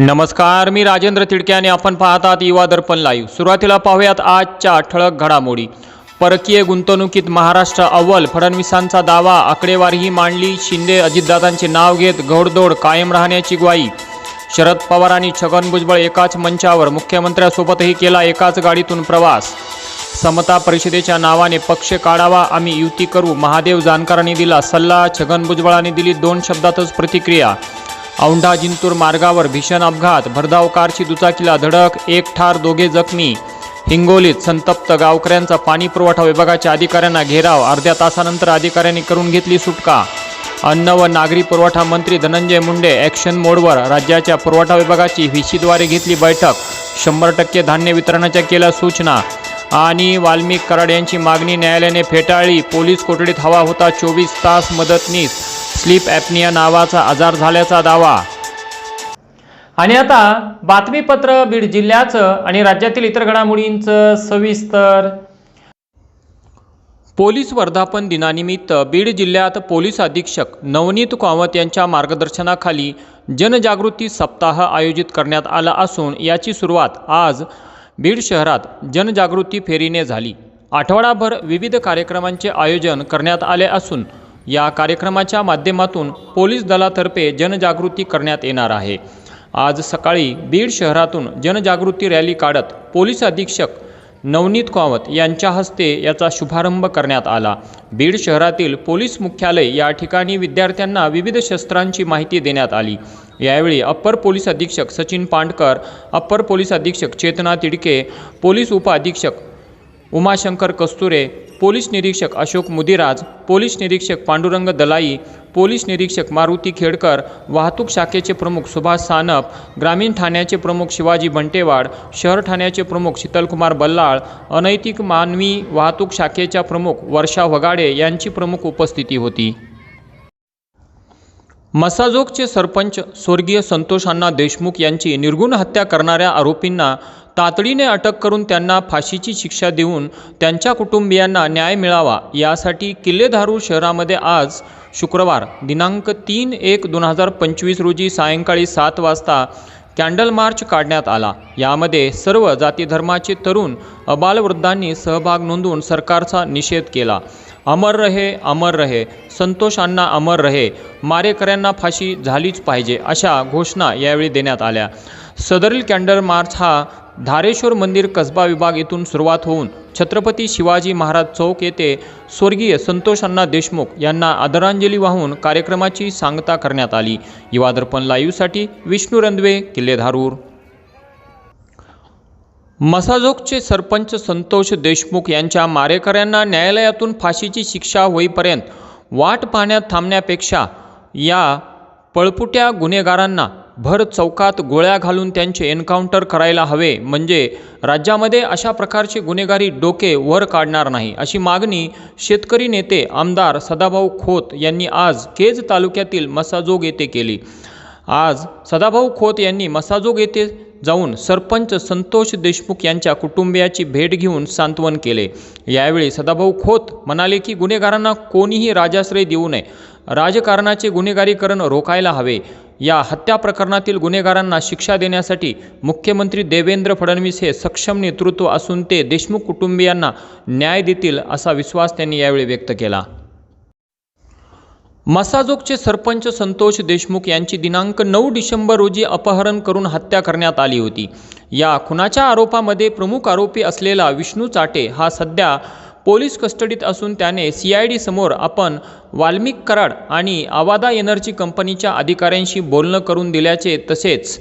नमस्कार मी राजेंद्र तिडके आणि आपण पाहतात युवा दर्पण लाईव्ह सुरुवातीला पाहूयात आजच्या ठळक घडामोडी. परकीय गुंतवणुकीत महाराष्ट्र अव्वल फडणवीसांचा दावा आकडेवारीही मांडली शिंदे अजितदादांचे नाव घेत घोडदौड कायम राहण्याची ग्वाही. शरद पवार आणि छगन भुजबळ एकाच मंचावर मुख्यमंत्र्यासोबतही केला एकाच गाडीतून प्रवास. समता परिषदेच्या नावाने पक्ष काढावा आम्ही युती करू महादेव जानकरांनी दिला सल्ला छगन भुजबळांनी दिली दोन शब्दातच प्रतिक्रिया. औंढा जिंतूर मार्गावर भीषण अपघात. भरधाव कारची दुचाकीला धडक एक ठार दोघे जखमी. हिंगोलीत संतप्त गावकऱ्यांचा पाणी पुरवठा विभागाच्या अधिकाऱ्यांना घेराव. अर्ध्या तासानंतर अधिकाऱ्यांनी करून घेतली सुटका. अन्न व नागरी पुरवठा मंत्री धनंजय मुंडे ॲक्शन मोडवर राज्याच्या पुरवठा विभागाची व्हीसीद्वारे घेतली बैठक. शंभर टक्के धान्य वितरणाच्या केल्या सूचना. आणि वाल्मिक कराड यांची मागणी न्यायालयाने फेटाळली. पोलीस कोठडीत हवा होता चोवीस तास मदतनीस. स्लीप ॲपनिया नावाचा आजार झाल्याचा दावा. आणि आता बातमीपत्र बीड जिल्ह्याचं आणि राज्यातील इतर घडामोडींचं सविस्तर. पोलीस वर्धापन दिनानिमित्त बीड जिल्ह्यात पोलीस अधीक्षक नवनीत कामत यांच्या मार्गदर्शनाखाली जनजागृती सप्ताह आयोजित करण्यात आला असून याची सुरुवात आज बीड शहरात जनजागृती फेरीने झाली. आठवडाभर विविध कार्यक्रमांचे आयोजन करण्यात आले असून या कार्यक्रमाच्या माध्यमातून पोलीस दलातर्फे जनजागृती करण्यात येणार आहे. आज सकाळी बीड शहरातून जनजागृती रॅली काढत पोलीस अधीक्षक नवनीत कावत यांच्या हस्ते याचा शुभारंभ करण्यात आला. बीड शहरातील पोलीस मुख्यालय या ठिकाणी विद्यार्थ्यांना विविध शस्त्रांची माहिती देण्यात आली. यावेळी अप्पर पोलीस अधीक्षक सचिन पांडकर अप्पर पोलीस अधीक्षक चेतना तिडके पोलीस उपअधीक्षक उमाशंकर कस्तुरे पोलीस निरीक्षक अशोक मुदिराज पोलीस निरीक्षक पांडुरंग दलाई पोलीस निरीक्षक मारुती खेडकर वाहतूक शाखेचे प्रमुख सुभाष सानप ग्रामीण ठाण्याचे प्रमुख शिवाजी बंटेवाड शहर ठाण्याचे प्रमुख शीतलकुमार बल्लाळ अनैतिक मानवी वाहतूक शाखेच्या प्रमुख वर्षा वगाडे यांची प्रमुख उपस्थिती होती. मसाजोगचे सरपंच स्वर्गीय संतोषांना देशमुख यांची निर्गुण हत्या करणाऱ्या आरोपींना तातडीने अटक करून त्यांना फाशीची शिक्षा देऊन त्यांच्या कुटुंबियांना न्याय मिळावा यासाठी किल्लेधारू शहरामध्ये आज शुक्रवार दिनांक तीन एक दोन हजार पंचवीस रोजी सायंकाळी सात वाजता कॅन्डल मार्च काढण्यात आला. यामध्ये सर्व जाती धर्माचे तरुण अबालवृद्धांनी सहभाग नोंदवून सरकारचा निषेध केला. अमर रहे अमर रहे. संतोषांना अमर रहे. मारेकऱ्यांना फाशी झालीच पाहिजे अशा घोषणा यावेळी देण्यात आल्या. सदरील कॅन्डल मार्च हा धारेश्वर मंदिर कसबा विभाग येथून सुरुवात होऊन छत्रपती शिवाजी महाराज चौक येथे स्वर्गीय संतोष अण्णा देशमुख यांना आदरांजली वाहून कार्यक्रमाची सांगता करण्यात आली. युवा दर्पण लाईव्हसाठी विष्णू रंधवे किल्ले धारूर मसाजोगचे सरपंच संतोष देशमुख यांच्या मारेकऱ्यांना न्यायालयातून फाशीची शिक्षा होईपर्यंत वाट पाहण्यात थांबण्यापेक्षा या पळपुट्या गुन्हेगारांना भर चौकात गोळ्या घालून त्यांचे एन्काउंटर करायला हवे म्हणजे राज्यामध्ये अशा प्रकारचे गुन्हेगारी डोके वर काढणार नाही अशी मागणी शेतकरी नेते आमदार सदाभाऊ खोत यांनी आज केज तालुक्यातील मसाजोग येथे केली. आज सदाभाऊ खोत यांनी मसाजोग येथे जाऊन सरपंच संतोष देशमुख यांच्या कुटुंबियाची भेट घेऊन सांत्वन केले. यावेळी सदाभाऊ खोत म्हणाले की गुन्हेगारांना कोणीही राजाश्रय देऊ नये. राजकारणाचे गुन्हेगारीकरण रोखायला हवे. या हत्या प्रकरणातील गुन्हेगारांना शिक्षा देण्यासाठी मुख्यमंत्री देवेंद्र फडणवीस हे सक्षम नेतृत्व असून ते देशमुख कुटुंबियांना न्याय देतील असा विश्वास त्यांनी यावेळी व्यक्त केला. मसाजोगचे सरपंच संतोष देशमुख यांची दिनांक नऊ डिसेंबर रोजी अपहरण करून हत्या करण्यात आली होती. या खुनाच्या आरोपामध्ये प्रमुख आरोपी असलेला विष्णू चाटे हा सध्या पोलीस कस्टडीत असून त्याने सी आय डी समोर आपण वाल्मिक कराड आणि आवादा एनर्जी कंपनीच्या अधिकाऱ्यांशी बोलणं करून दिल्याचे तसेच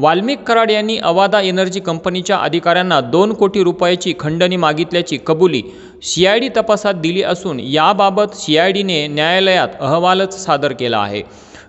वाल्मिक कराड यांनी अवादा एनर्जी कंपनीच्या अधिकाऱ्यांना दोन कोटी रुपयाची खंडणी मागितल्याची कबुली सी आय डी तपासात दिली असून याबाबत सी आय डीने न्यायालयात अहवालच सादर केला आहे.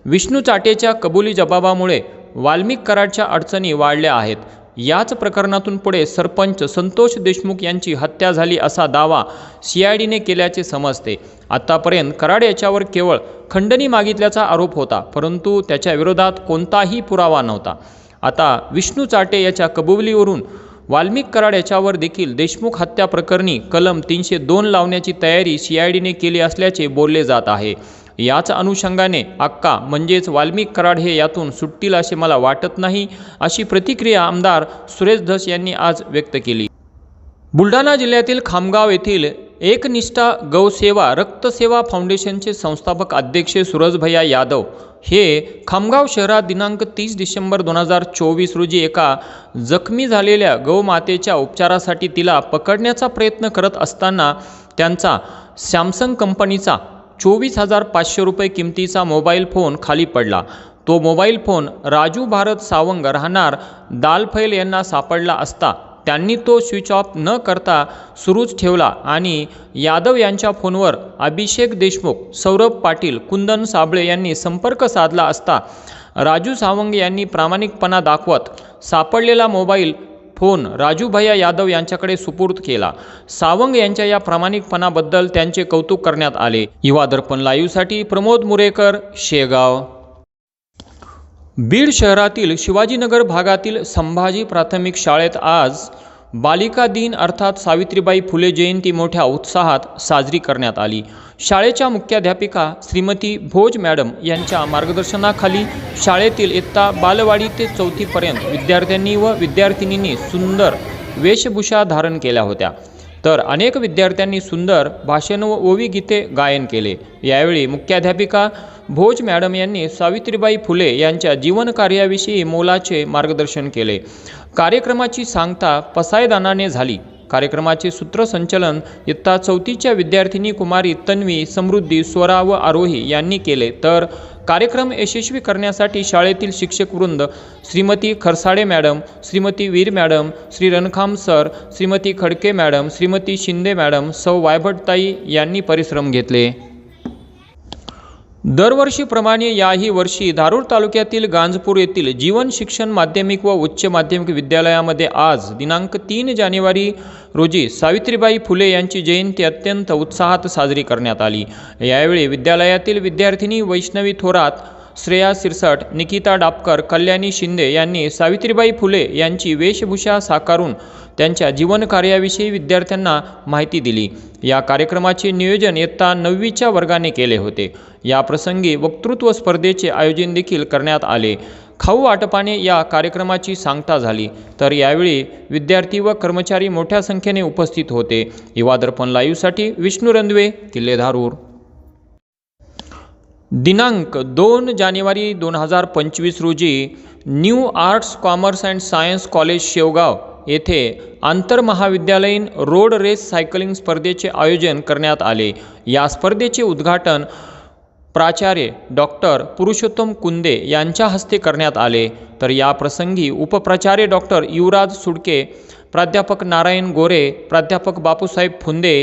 विष्णू चाटेच्या कबुली जबाबामुळे वाल्मिक कराडच्या अडचणी वाढल्या आहेत. याच प्रकरणातून पुढे सरपंच संतोष देशमुख यांची हत्या झाली असा दावा सी आय डीने केल्याचे समजते. आतापर्यंत कराड याच्यावर केवळ खंडणी मागितल्याचा आरोप होता परंतु त्याच्या विरोधात कोणताही पुरावा नव्हता. आता विष्णू चाटे याच्या कबुलीवरून वाल्मिक कराड याच्यावर देखील देशमुख हत्या प्रकरणी कलम तीनशे दोन लावण्याची तयारी सी आय डीने केली असल्याचे बोलले जात आहे. याच अनुषंगाने अक्का म्हणजेच वाल्मिक कराड हे यातून सुटतील असे मला वाटत नाही अशी प्रतिक्रिया आमदार सुरेश धस यांनी आज व्यक्त केली. बुलढाणा जिल्ह्यातील खामगाव येथील एकनिष्ठा गौसेवा रक्तसेवा फाउंडेशनचे संस्थापक अध्यक्ष सूरजभैया यादव हे खामगाव शहरात दिनांक तीस डिसेंबर दोन हजार चोवीस रोजी एका जखमी झालेल्या गौमातेच्या उपचारासाठी तिला पकडण्याचा प्रयत्न करत असताना त्यांचा सॅमसंग कंपनीचा चोवीस हजार पाचशे रुपये किमतीचा मोबाईल फोन खाली पडला. तो मोबाईल फोन राजू भारत सावंग राहणार दालफैल यांना सापडला असता त्यांनी तो स्विच ऑफ न करता सुरूच ठेवला आणि यादव यांच्या फोनवर अभिषेक देशमुख सौरभ पाटील कुंदन साबळे यांनी संपर्क साधला असता राजू सावंग यांनी प्रामाणिकपणा दाखवत सापडलेला मोबाईल फोन राजूभैया यादव यांच्याकडे सुपूर्द केला. सावंग यांच्या या प्रामाणिकपणाबद्दल त्यांचे कौतुक करण्यात आले. युवा दर्पण लाईव्हसाठी प्रमोद मुरेकर शेगाव. बीड शहरातील शिवाजीनगर भागातील संभाजी प्राथमिक शाळेत आज बालिका दिन अर्थात सावित्रीबाई फुले जयंती मोठ्या उत्साहात साजरी करण्यात आली. शाळेच्या मुख्याध्यापिका श्रीमती भोज मॅडम यांच्या मार्गदर्शनाखाली शाळेतील इयत्ता बालवाडी ते चौथीपर्यंत विद्यार्थ्यांनी व विद्यार्थिनींनी सुंदर वेशभूषा धारण केल्या होत्या. तर अनेक विद्यार्थ्यांनी सुंदर भाषण व ओवी गीते गायन केले. यावेळी मुख्याध्यापिका भोज मॅडम यांनी सावित्रीबाई फुले यांच्या जीवनकार्याविषयी मोलाचे मार्गदर्शन केले. कार्यक्रमाची सांगता पसायदानाने झाली. कार्यक्रमाचे सूत्रसंचलन इयत्ता चौथीच्या विद्यार्थिनी कुमारी तन्वी समृद्धी स्वरा व आरोही यांनी केले. तर कार्यक्रम यशस्वी करण्यासाठी शाळेतील शिक्षकवृंद Shrimati Kharsade madam Shrimati Veer madam Shri Rankham sir Shrimati Khadke madam Shrimati Shinde madam सौ वायभटताई यांनी परिश्रम घेतले. दरवर्षीप्रमाणे याही वर्षी धारूर तालुक्यातील गांजपूर येथील जीवन शिक्षण माध्यमिक व उच्च माध्यमिक विद्यालयामध्ये आज दिनांक तीन जानेवारी रोजी सावित्रीबाई फुले यांची जयंती अत्यंत उत्साहात साजरी करण्यात आली. यावेळी विद्यालयातील विद्यार्थिनी वैष्णवी थोरात श्रेया सिरसाट निकिता डापकर कल्याणी शिंदे यांनी सावित्रीबाई फुले यांची वेशभूषा साकारून त्यांच्या जीवनकार्याविषयी विद्यार्थ्यांना माहिती दिली. या कार्यक्रमाचे नियोजन इयत्ता नववीच्या वर्गाने केले होते. या प्रसंगी वक्तृत्व स्पर्धेचे आयोजन देखील करण्यात आले. खाऊ वाटपाने या कार्यक्रमाची सांगता झाली. तर यावेळी विद्यार्थी व कर्मचारी मोठ्या संख्येने उपस्थित होते. युवा दर्पण लाईव्हसाठी विष्णू रंधवे किल्लेधारूर. दिनांक दोन जानेवारी दोन हजार पंचवीस रोजी new arts commerce and science college Shevgaon येथे आंतरमहाविद्यालयीन रोड रेस सायकलिंग स्पर्धेचे आयोजन करण्यात आले. या स्पर्धेचे उद्घाटन प्राचार्य डॉक्टर पुरुषोत्तम कुंदे यांच्या हस्ते करण्यात आले. तर या प्रसंगी उपप्राचार्य डॉक्टर युवराज सुडके प्राध्यापक नारायण गोरे प्राध्यापक बापूसाहेब फुंदे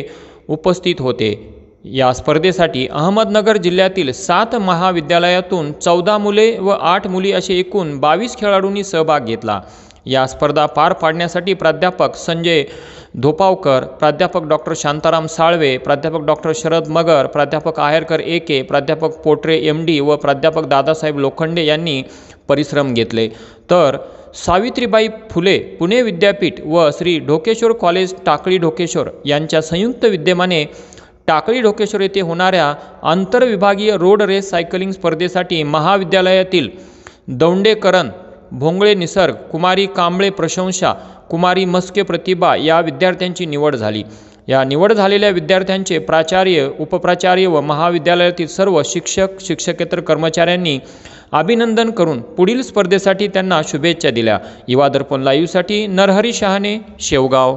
उपस्थित होते. या स्पर्धेसाठी अहमदनगर जिल्ह्यातील सात महाविद्यालयातून चौदा मुले व आठ मुली असे एकूण बावीस खेळाडूंनी सहभाग घेतला. या स्पर्धा पार पाडण्यासाठी प्राध्यापक संजय धोपावकर प्राध्यापक डॉक्टर शांताराम साळवे प्राध्यापक डॉक्टर शरद मगर प्राध्यापक आहेरकर ए के प्राध्यापक पोटरे एम डी व प्राध्यापक दादासाहेब लोखंडे यांनी परिश्रम घेतले. तर सावित्रीबाई फुले पुणे विद्यापीठ व श्री ढोकेश्वर कॉलेज टाकळी ढोकेश्वर यांच्या संयुक्त विद्यमाने टाकळी ढोकेश्वर येथे होणाऱ्या आंतरविभागीय रोड रेस सायकलिंग स्पर्धेसाठी महाविद्यालयातील दौंडेकरन भोंगळे निसर्ग कुमारी कांबळे प्रशंसा कुमारी मस्के प्रतिभा या विद्यार्थ्यांची निवड झाली. या निवड झालेल्या विद्यार्थ्यांचे प्राचार्य उपप्राचार्य व महाविद्यालयातील सर्व शिक्षक शिक्षकेतर कर्मचाऱ्यांनी अभिनंदन करून पुढील स्पर्धेसाठी त्यांना शुभेच्छा दिल्या. युवा दर्पण लाईव्हसाठी नरहरी शहाणे शेवगाव.